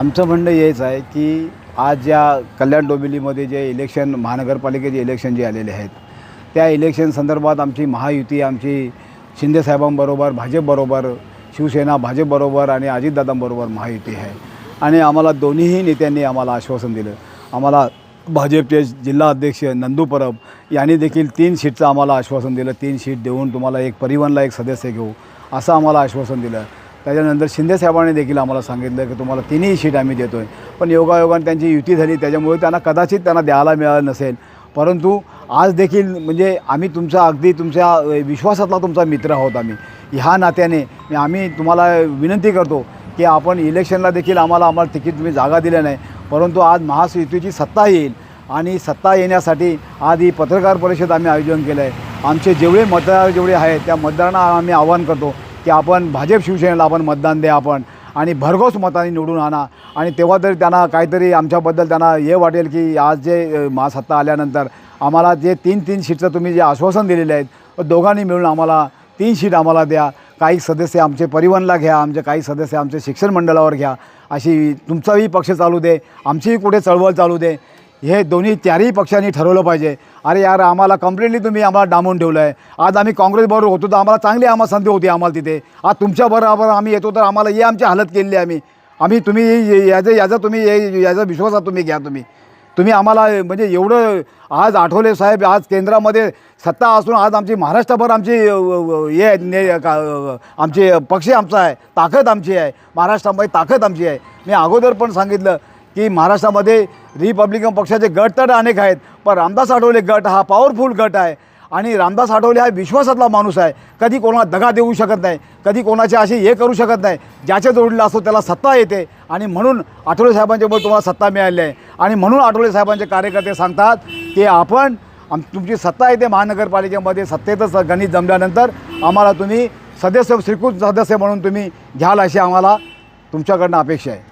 आमचं म्हणणं हेच आहे की आज या कल्याण डोंबिवलीमध्ये जे इलेक्शन महानगरपालिकेचे इलेक्शन जे आलेले आहेत त्या इलेक्शन संदर्भात आमची महायुती आमची शिंदेसाहेबांबरोबर भाजपबरोबर शिवसेना भाजपबरोबर आणि अजितदादांबरोबर महायुती आहे. आणि आम्हाला दोन्हीही नेत्यांनी आम्हाला आश्वासन दिलं. आम्हाला भाजपचे जिल्हा अध्यक्ष नंदू परब यांनी देखील तीन सीटचं आम्हाला आश्वासन दिलं. तीन सीट देऊन तुम्हाला एक परिवहनला एक सदस्य घेऊ असं आम्हाला आश्वासन दिलं. त्याच्यानंतर शिंदेसाहेबांनी देखील आम्हाला सांगितलं की तुम्हाला तिन्ही सीट आम्ही देतो आहे पण योगायोगाने त्यांची युती झाली त्याच्यामुळे त्यांना कदाचित त्यांना द्यायला मिळालं नसेल. परंतु आज देखील म्हणजे आम्ही तुमचा अगदी तुमच्या विश्वासातला तुमचा मित्र आहोत आम्ही. ह्या नात्याने आम्ही तुम्हाला विनंती करतो की आपण इलेक्शनला देखील आम्हाला आम्हाला तिकीट तुम्ही जागा दिल्या नाही. परंतु आज महायुतीची सत्ता येईल आणि सत्ता येण्यासाठी आज ही पत्रकार परिषद आम्ही आयोजन केलं आहे आमचे जेवढे मतदार जेवढे आहेत त्या मतदारांना आम्ही आवाहन करतो की आपण भाजप शिवसेनेला आपण मतदान द्या आपण. आणि भरघोस मताने निवडून आणा. आणि तेव्हा तरी त्यांना काहीतरी आमच्याबद्दल त्यांना हे वाटेल की आज जे महासत्ता आल्यानंतर आम्हाला जे तीन तीन सीटचं तुम्ही जे आश्वासन दिलेले आहेत दोघांनी मिळून आम्हाला तीन सीट आम्हाला द्या. काही सदस्य आमचे परिवहनला घ्या आमचे काही सदस्य आमचे शिक्षण मंडळावर घ्या. अशी तुमचाही पक्ष चालू दे आमचीही कुठे चळवळ चालू दे. हे दोन्ही चारही पक्षांनी ठरवलं पाहिजे. अरे यार आम्हाला कम्प्लिटली तुम्ही आम्हाला डांबून ठेवलं आहे आज आम्ही काँग्रेसबरोबर होतो तर आम्हाला चांगली आम्हाला संधी होती आम्हाला तिथे. आज तुमच्याबरोबर आम्ही येतो तर आम्हाला ये आमची हालत केलेली आहे आम्ही. आम्ही तुम्ही याचं याचा तुम्ही हे- याचा विश्वासात तुम्ही घ्या तुम्ही. तुम्ही आम्हाला म्हणजे एवढं आज आठवले साहेब आज केंद्रामध्ये सत्ता असून आज आमची महाराष्ट्रभर आमची हे ने का आमचे पक्ष आमचा आहे ताकद आमची आहे. महाराष्ट्रामध्ये ताकद आमची आहे. मी अगोदर पण सांगितलं की महाराष्ट्रामध्ये रिपब्लिकन पक्षाचे गट तर अनेक आहेत पण रामदास आठवले गट हा पॉवरफुल गट आहे. आणि रामदास आठवले हा विश्वासातला माणूस आहे. कधी कोणाला दगा देऊ शकत नाही कधी कोणाचे असे हे करू शकत नाही ज्याच्या जोडीला असतो त्याला सत्ता येते. आणि म्हणून आठवले साहेबांच्यामुळे तुम्हाला सत्ता मिळाली आहे. आणि म्हणून आठवले साहेबांचे कार्यकर्ते सांगतात की आपण आम तुमची सत्ता येते महानगरपालिकेमध्ये सत्तेतच गणित जमल्यानंतर आम्हाला तुम्ही सदस्य श्रीकृत सदस्य म्हणून तुम्ही घ्याल अशी आम्हाला तुमच्याकडनं अपेक्षा आहे.